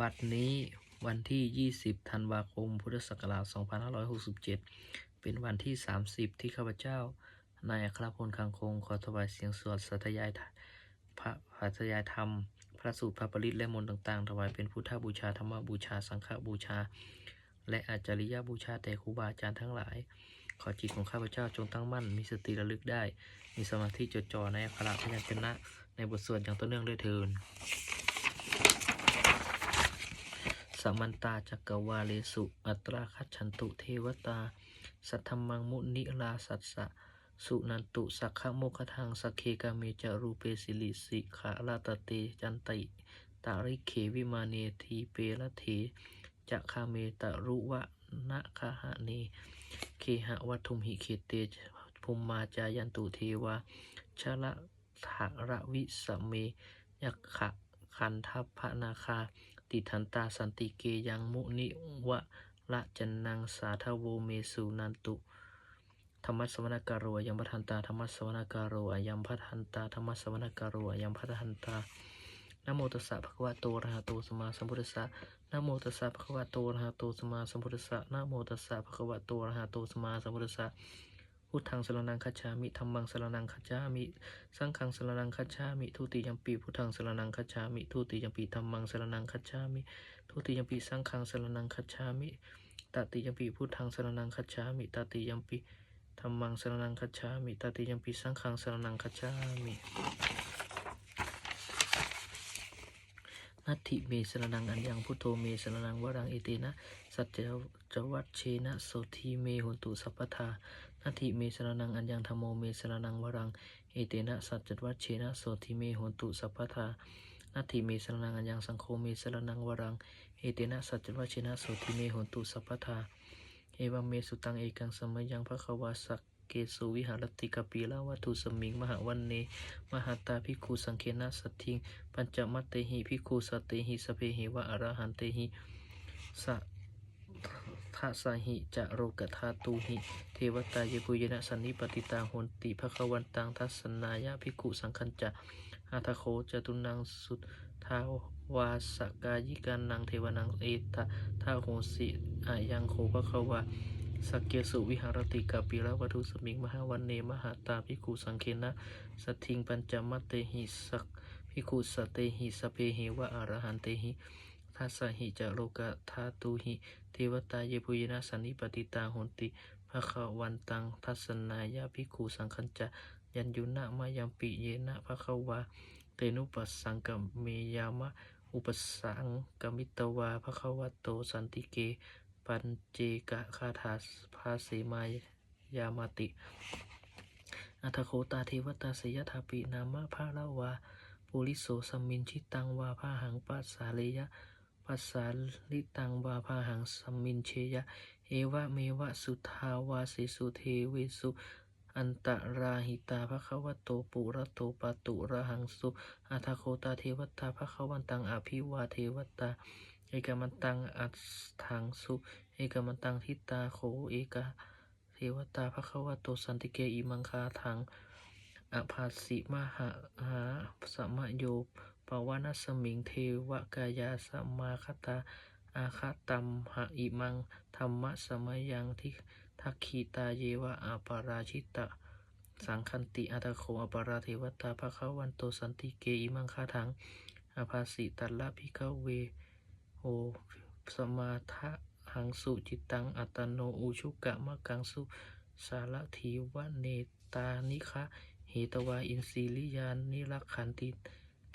บัดนี้วันที่ 20 ธันวาคม พุทธศักราช 2567 เป็นวันที่ 30 ที่ข้าพเจ้า นายอัครพลคังคง ขอถวายเสียงสวดสัตยายพระสัตยายธรรม พระสูตรพระปริตและมนต์ต่างๆ ถวายเป็นพุทธบูชาธรรมบูชา สังฆบูชา และอาจาริยบูชาแด่ครูบาอาจารย์ทั้งหลาย ขอจิตของข้าพเจ้าจงตั้งมั่น มีสติระลึกได้ มีสมาธิจดจ่อในอักขระพยัญชนะ ในบทสวดอย่างต่อเนื่องด้วยเทิน มันตาจักวาเลสุ อัตราคัจฉันตุเทวตา สัทธมังมุนิลาสัสสะ สุนันตุสักขโมคทังสักเคกาเมจารูเปสิลิสิขาลาตเตจันติตาริเควิมาเนทีเปละเทจะคาเมตะรุวะนะคหะเนเคหะวัตุมหิเขเตภูมมาจายันตุเทวาชะละถะระวิสเมยักขะคันทัพพนาคา ติทันตาสันติเกยังมุนิวะละจันนังสาทโวเมสุนันตุธรรมสวนาการโรยังพัทันตาธรรมสวนาการโรอายังพัทันตาธรรมสวนาการโรอายังพัทันตานโมตัสสะภะคะวะโตอะระหะโตสัมมาสัมพุทธัสสะนโมตัสสะภะคะวะโตอะระหะโตสัมมาสัมพุทธัสสะนโมตัสสะภะคะวะโตอะระหะโตสัมมาสัมพุทธัสสะ พุทธังสรณังคัจฉามิธัมมังสรณังคัจฉามิ สังฆังสรณังคัจฉามิ ทุติยัมปีพุทธังสรณังคัจฉามิ ทุติยัมปีธัมมังสรณังคัจฉามิ ทุติยัมปีสังฆังสรณังคัจฉามิตติยัมปีพุทธังสรณังคัจฉามิตติยัมปีธัมมังสรณังคัจฉามิตติยัมปีสังฆังสรณังคัจฉามินัตถิเมสรนังอัญญังพุทโธเมสรนังวรังเอเตนะ สัจจวัชเชนะโสทีเมหุนตุสัพพทานัตถิเมสรนังอัญญังธรรมโมเมสรนังวรังเอเตนะสัจจวัชเชนะโสทีเมหุนตุสัพพทานัตถิเมสรนังอัญญังสังโฆเมสรนังวรังเอเตนะสัจจวัชเชนะโสทีเมหุนตุสัพพทาเอวัมเมสุตังเอกังสมยังพระควาสักเกสุวิหารติกปีละวัตุสมิงมหาวันเน มหาตาภิกขุสังเคนะสัตถิง ปัญจมัตเตหิภิกขุสัตเตหิสเพหิวะอรหันเตหิสั ทธาสาหิจะโรกธาตุหิ เทวตาเยปุยนะสันนิปติตาโหนติภะควันตังทัสสนายะภิกขุสังคัญจะอาทโคจตุนังสุทธาวาสกายิกานังเทวนังเอตทาโหสิอายังโคภะควาสักเกสุวิหารติกาปิละวัตุสมิงมหาวันเนมหาตาภิกขุสังเคนะสทิงปัญจมัตเตหิสักภิกขุสตเตหิสพเหิวะอรหันเตหิ ทัสสหิจะโรกะธาตุหิ เทวตาเยปุยนะสันนิปติตาโหนติภะคะวันตังทัสนายะภิกขุสังคัญจะยันยุนะมายัมปิเยนะภะคะวาเตนุปัสสังกมเมยามะ อุปสังกมิตวาภะคะวะโตสันติเก ปัญเจกะคาถาภาเสมายามาติอัทโคตาเทวตาสยทาปินามะภาลาวาปุริโสสมมินชิตังวาภาหังปัสสาเลยะ ปัสสาลิตังวาภาหังสมมินเชยะ เอวะเมวะสุทาวาสิสุเทเวสุอันตราหิตาภควโตปุระโตปะตุระหังสุอัทโคตาเทวตาภควันตังอภิวาเทวตา เอกมันตังอัตถังสุเอกมันตังทิตาโขเอกเทวตาภควโตสันติเกอิมังคาทังอภาสิมหาหาสมโย ปวนัสมิงเทวกายาสมมาคตาอาคาตัมหะอิมังธรรมะสมัยังทิทักขีตาเยวะอาปาราชิตะ สังคันติอัตโคอปาราเทวตาภควันโตสันติเกอิมังคาทังอภาสิตัลละพิกเวโอสมาทะหังสุจิตังอัตโนอุชุกะมะกังสุสารถีวะเนตานิคะเหตวาอินสีลิยานิรักขันติ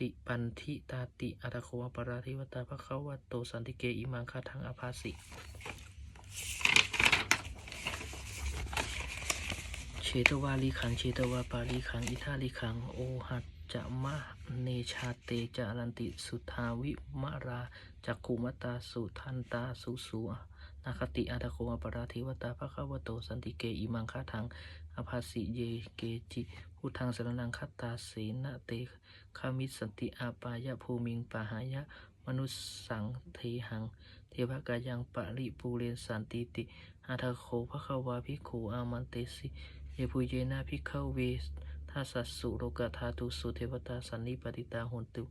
ติปันทิตาติอัตโคอปาราเทวตาภคะเขาวะโตสันติเกอิมังคาทังอภาสิเชตวาลีขังเชตวาปาลีขังอิทาลีขังโอหัจจะมะเนชาเตจารันติสุทาวิมะราจักขุมตาสุทันตาสุสุนาคติอัตโคอปราเทวตาภควโตสันติเกอิมังคาทังอภาสิเยเกจิ พุทธังสรนังคตาเสนะเตคามิสติอาปายะภูมิงปะหายะมนุสสังเทหัง เทวกายังปะริปูเรนสันติติอาทโคภควาภิกขุอามันเตสิเยปุเยนะพิกขเวทัสสสุโรกธาตุสุเทวตาสันนิปติตาโหนตุ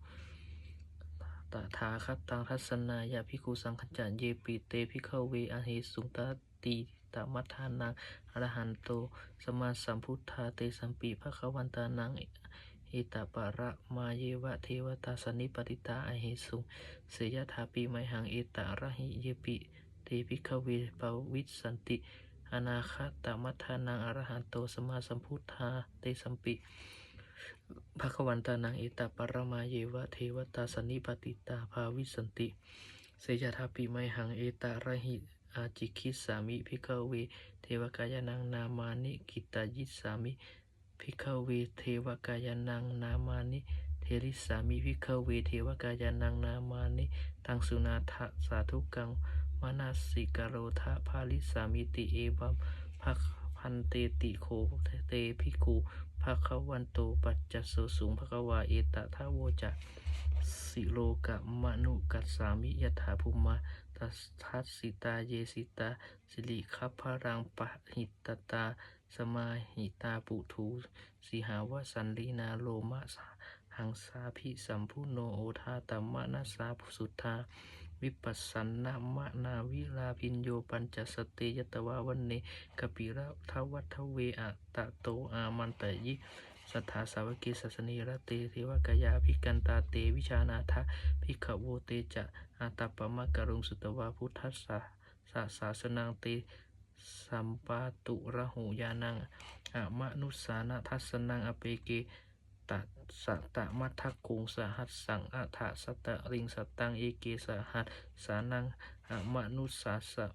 ตถาคตังทัศนายาภิกขุสังฆจันเยปิเตภิกขเวอเหสุงตติ ตมัฏฐานังอรหันโตสมาสัมพุทธาเตสัมปีภะควันตานังเอตาปะระมาเยวะเทวตาสนิปติตาอเหสุงเสยถาปีไมหังเอตาระหิเยปิเตภิกขเวปวิสันติ อนาคตมัฏฐานังอรหันโตสมาสัมพุทธาเตสัมปิภควันตานังเอตาปรมาเยวะเทวตาสนิปติตาภาวิสันติ เสยทาปิไมหังเอตาระหิ อาจิคิสามิพิกเว เทวกายนังนามานิกิตายิสามิพิกเว เทวกายนังนามานิเทริสามิพิกเว เทวกายนังนามานิตังสุนาทะสาธุกังมนาสิกโรทะภาลิสามิติเอวัมภคพันเตติโคเตภิกขุภะควันโตปัจจโสสุงภะควาเอตทะโวจะ สิโลกะมะนุกัสสามิยถาภูมาตัสทัสสิตาเยสิตาสิริคัพพรังปะหิตตา สมาหิตาปุทูสิหาวสันลีนาโลมะสาหังสาภิสัมพุโนโอทาตัมมะนัสาภุสุทธาวิปัสสันนามะนาวิลาพินโยปัญจสติยตวาวันเนกปิระทวัทเวอะตะโตอามันตยิ สัทธาสาวกิสัสนีระเตเทวกายาภิกันตาเตวิชานาทะภิกขโวเตจะอาตาปมะกรุงสุตวาพุทธัสสะสะสาสนังเตสัมปาตุระหูยานังอะมนุสานะทัสนังอเปเกตัสะตะมัทธกุงสหัสสังอัฏฐสตะริงสตังเอเกสหัสสานังอะมนุสาสะ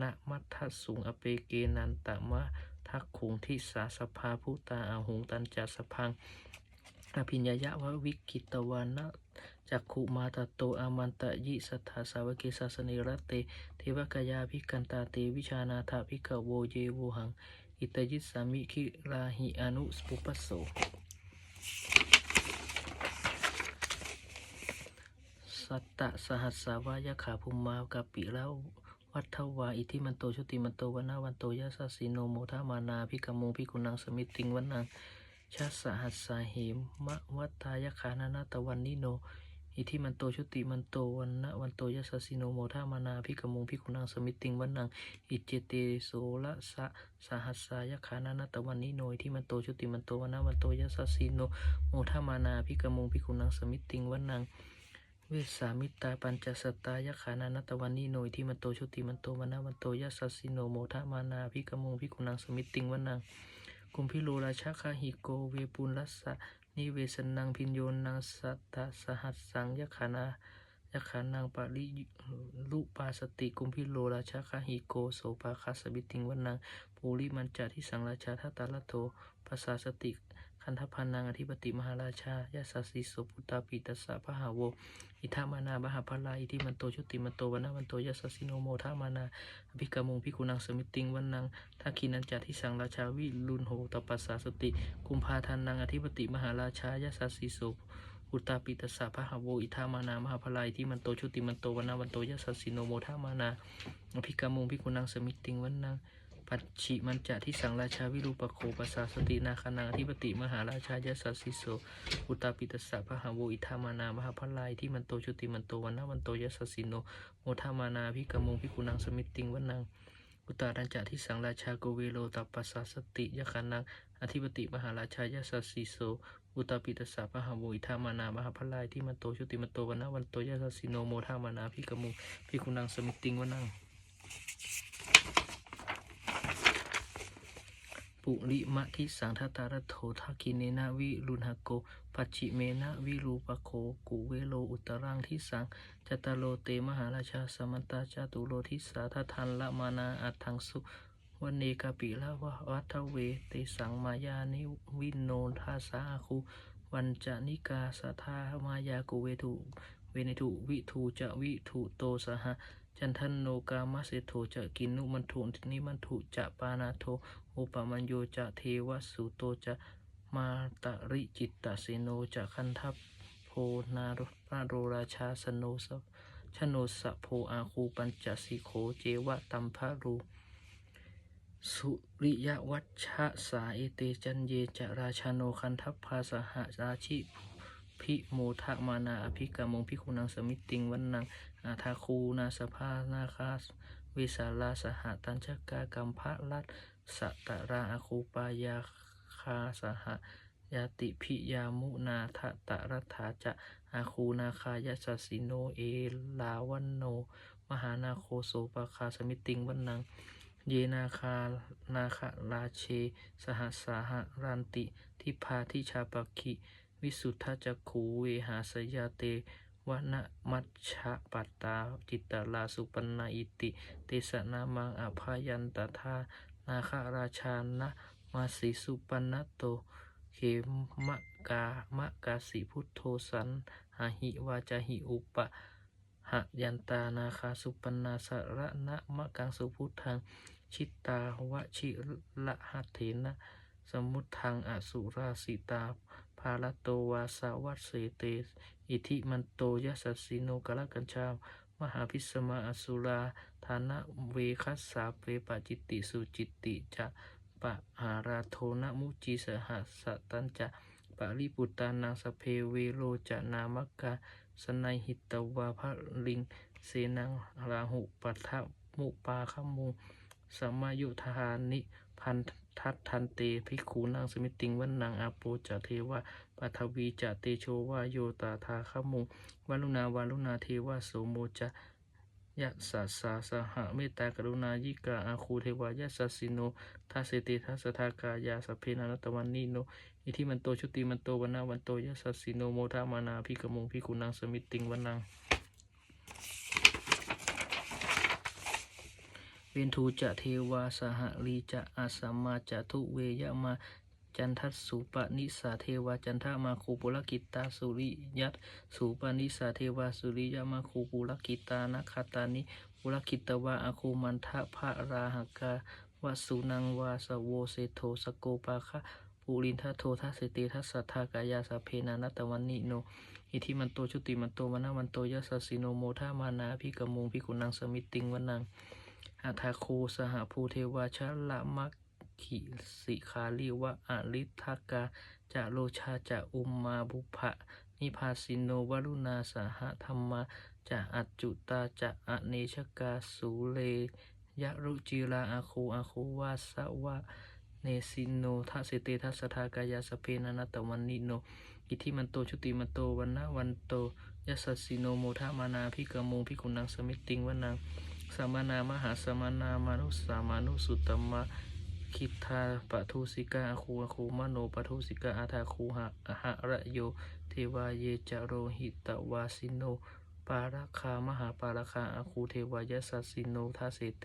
นะมัทธสุงอเปเกนันตะมะ ทักขุงทิสาสภาภูตาอาหงตันจัสพังอภิญญายะวะวิกิตวานะจักขุมาตโตอามันตะยิสัทธาสาวกิสัสนิรตเต เทวกายาภิกันตาเตวิชานาถาภิกขโวเยโวหัง อิตยิสสามิคิราหิอนุสปุปปสโสสัตตะสหัสสาวายขาภูมากาปิแล้ว วัฏวาอิทิมันโตชุติมันโตวันนาวันโตยะสสสิโนโมทามานาพิกมงพิกุนังสมิติงวันนังชาสหัสสาเหมมะวัตายคานานาตวันนิโน อิทิมันโตชุติมันโตวันนะวันโตยะสสสิโนโมทามานาพิกมงพิกุนังสมิติงวันนังอิเจเตโสละสะสหัสสายคานานาตวันนิโนอิทิมันโตชุติมันโตวันนะวันโตยะสสสิโนโมทามานาพิกมงพิกุนังสมิติงวันนัง เวสามิตาปัญจสตายขานานัตวันนิโนยที่มันโตชุติมันโตวนาวันโตยัสสสิโนโมทะมานาพิกมงพิกุนังสมิติงวันนังกุมพิโลราชาคาหิโกเวปุลัสสะนิเวสนังพินโยนังสัตตสหัสสังยขานายขานังปาริลุปาสติกุมพิโลราชาคาหิโกโสภาคาสบิติงวันนังปูริมันจาทิสังราชาทัตตาลโทภาษาสติ นธพันนังอธิปติมหาราชายาสสสิโสปุตตาปิตัสสะพะหาโว อิทามานาบหาพลาอิทิมันโตชุติมันโตวันนาวันโตยัสสสิโนโมทามานาอภิกามุงพิกุนังสมิติงวันนังทักขินันจาทิสังราชาวิลุนโหตปัสสาสติ กุมภาทันนังอธิปติมหาราชายาสสสิโสอุตตาปิตัสสะพะหาโวอิทามานามหาพลาอิทิมันโตชุติมันโตวันนาวันโตยัสสสิโนโมทามานาอภิกามุงพิกุนังสมิติงวันนัง ปัจฉิมันจะที่สังราชาวิรูปโคปัสสาสตินาคานังอธิปติมหาราชายาสัสสิโสอุตาปิตัสสะพะหาโวอิทามานามหาพลายที่มันโตชุติมันโตวันนวันโตยัสสสิโนโมทามานาพิกมงพิกุนังสมิติงวันนังอุตารัญจะที่สังราชาโกเวโลตัปปัสสาสติยคานังอธิปติมหาราชายาสัสสิโสอุตาปิตัสสะพะหาโวอิทามานามหาพลายที่มันโตชุติมันโตวันนวันโตยัสสสิโนโมทามานาพิกมงพิกุนังสมิตติงวันนัง ปุริมะทิสังทตารโถทักขิเนนะวิรุณหโกปัจฉิเมนะวิรูปโคกุเวโลอุตรังทิสังจตโลเตมหาราชาสมันตาจตุโลทิสาททันละมานาอัตถังสุวันเนกาปิละวะวัทเวเตสังมายานิวินโนทาสาคูวันจานิกาสทามายากุเวทุเวเนทุวิทูจะวิทุโตสหจันทันโนกามาเสโทจะกินุมันทุนิมันทุจะปานาโท อุปมัญโยจะเทวสุโตจะมาตริจิตตเสโนจะคันทัพโพนาราโรราชาสโนสชโนสะโพอาคูปัญจสิโขเจวะตัมภารูสุริยวัชชะสาเอเตจันเยจะราชาโนคันทัพพาสหราชิภิโมทะมานาอภิกรรมงพิคุนังสมิติงวันนังอาทาคูนาสภานาคาวิสาลาสหตัญชกากัมภะลัต สัตราอาคูปายาคาสหยาติพิยามุนาทะตะรัฐาจะอาคูนาคายสสสิโนเอลาวันโน มหานาโคโสปาคาสมิติงวันนัง เยนาคานาคาราเช สหัสสาหรันติทิพาทิชาปคิวิสุทธจักขูเวหาสยาเตวนมัชชะปัตตาจิตตลาสุปนาอิติ เตสนามังอภายันตทา นาคาราชานะมาสีสุปันโต เขมะกามะกาสิพุทโธสันหาหิวาจาหิอุปะหะยันตานาคาสุปนาสระนะมะกังสุพุทธังชิตาวะชิละหัตเถนะสมุทธังอสุราสิตาภาลโตวาสาวัตเสเต อิทิมันโตยัสสสิโนกะละกัญชา มหาพิสมาอสุราธานะเวคัสสาเปปะจิตติสุจิตติจะปะหาราโทนะมุจีสหัสตันจะปะริปุตานังสเพเวโรจะนามกกาสนัยหิตวาภลิงเสนังราหุปัทธมุปาขมูสมมายุทานิพัน ทัตทันเตภิกขุนางสมิติงวันนางอาโปจะเทวะปัทวีจะเตโชวาโยตาทาขมูวาลุนาวาลุนาเทวะโสโมจะยะสัสสาสหะเมตตากรุณายิกาอาคูเทวายะสัสสิโนทัสเสติทัสสทากายาสเพนานัตวันนิโนอิทิมันโตชุติมันโตวันนาวันโตยัสสสสิโนโมทามานาพิกมงพิกุนังสมิตติงวันนัง เวนทูจะเทวาสหลีจะอาสัมมาจะทุเวยมาจันทัสสุปนิสาเทวาจันทามาคูปุลกิตาสุริยัตสุปนิสาเทวาสุริยมาคูปุลกิตานาคาตานิปุลกิตวาอาคูมันทะภะราหกาวสุนังวาสโวเสโทสโกปาคะปุรินทโททัสสติทัสสัทธากายาสเพนานัตวันนิโนอิทิมันโตชุติมันโตวันนาวันโตยัสสิโนโมทามานาพิกมุงพิกุนังสมิตติงวันนัง อัทาโคสหภูเทวาชะละมัคขิสิคาลิวะอลิทากาจะโลชาจะอุมมาบุภะนิพาสินโนวรุณาสหธรรมาจะอัจจุตาจะอเนชกาสุเลยะรุจิราอาโคอาโควาสวะเนสินโนทัสเตทัสทากายาสเพนานัตวันนิโน อิทิมันโตชุติมันโตวันนะวันโตยัสสิโนโมทามานาพิกมงพิกุนังสมิตติงวันนัง สมานามหาสมานามานุสามานุสุตมะคิทาปทุสิกาอาคูอาคูมโนปทุสิกาอาทาคูหะหะระโย เทวาเยจโรหิตวาสิโน ปาราคามหาปาราคาอาคูเทวายสัสสิโนทัสเสเต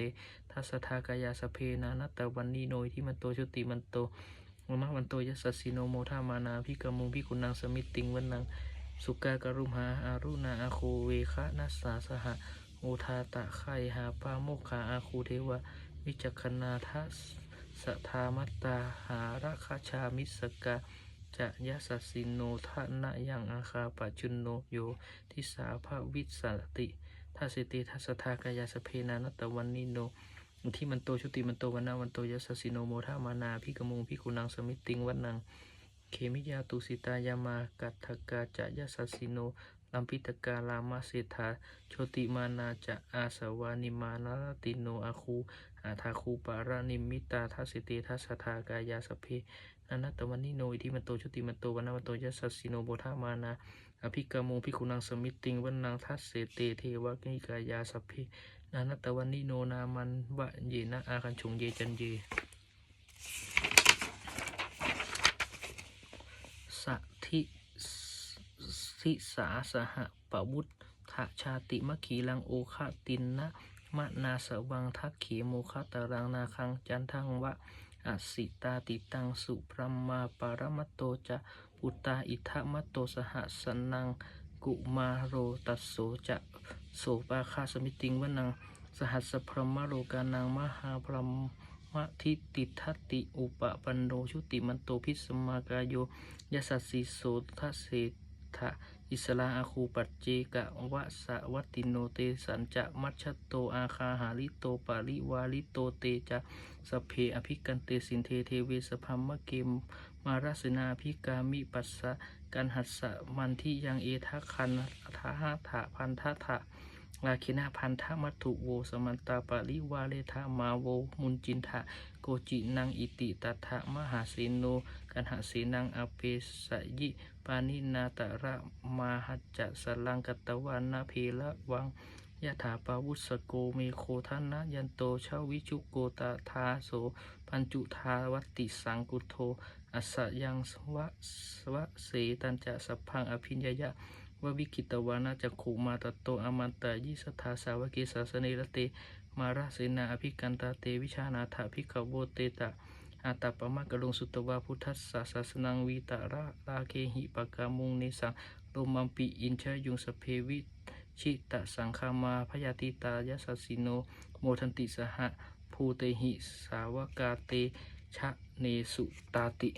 ทัสทากายาสเพนานัตตวันนีโนที่มันโตชุติมันโตมมะวันโตยัสสสิโนโมทามานาพิกมุงพิกุนังสมิตติงวันนังสุกากรุมหาอารุณาอาโคเวคะนัสสาสหะ อทาตะไคหาปาโมคคาอาคูเทวะ วิจักนาทัสสทามัตตาหาราคาชามิสกาจะยัสสสิโนทะนะยังอาคาปัจจุนโนโยทิสาภวิสสติทัสติทัสทากายาสเพนานตตวันนิโนที่มันโตชุติมันโตวันนาวันโตยัสสิโนโมทามานาพิกมุงพิกุนังสมิติงวันนังเขมิยาตุสิตายามากัตถกาจะยัสสสิโน ลัมพิตกาลามาเศรษฐาโชติมานาจะอาสวานิมานารติโนอาคูอาทาคูปารานิมิตาทัสสิเตทัสทากายาสเพนานัตวันนิโนอิทิมันโตชติมันโตวันนาวันโตยัสสิโนโมทามานาอภิกามุงพิกุนังสมิติงวันนังทัสเสเตเทวะกิกายาสเพนานัตวันนิโนนามันวะเยนะอาคันชงเยจันเยสัทิ สิสาสหปวุฒทะชาติมะขีลังโอคะตินนะมะนาสวังทักขีโมคะตารังนาคังจันทังวะอสิตาติตังสุพรมมาปารมัตโตจะปุตตาอิทะมัตโตสหสนังกุมาโรตัสโสจะโสปาคาสมิติงวนังสหัสพรหมโลกานังมหาพรหมทิติทัตติอุปปันโนชุติมันโตพิสมากายโยยสัสสิโสทเสทะ อิสลาอาคูปัจเจกะวะสะวัตินโนเตสันจะมัชโตอาคาหาลิโตปาริวาลิโตเตจะสเพอภิกันเตสินเทเทเวสพัมมะเกมมาราสนาภิกามิปัสสะกันหัสสะมันที่ยังเอทะคันทะหะถะพันทะถะ ลาคินาพันธมัตถุโวสมันตาปาริวาเลทามาโวมุนจินทะโกจินังอิติตัทะมหาเสโนกันหาเสนังอเปสยิปานินาตระมาหัจจะสลังกตวานาเพละวังยะถาปาวุสโกเมโคทนะยันโตชาวิจุโกตาทาโสปัญจุทาวติสังกุโทอัสยังสวะสวะเสตันจะสัพพังอภิญญยะ ววิกิตวานาจักขุมาตโตอมันตายิสทาสาวกิสาสเนรเต มาราเสนาอภิกันตาเตวิชานาถาภิกขโวเตตะอาตาปมะกะลงสุตวาพุทธัสสะศาสนังวีตาระลาเคหิปะกามุงเนสังโรมัมปิอินชายุงสเพวิชิตะสังคามาพยาติตายสัสสิโน โมทันติสหะภูเตหิสาวกาเตชะเนสุตาติ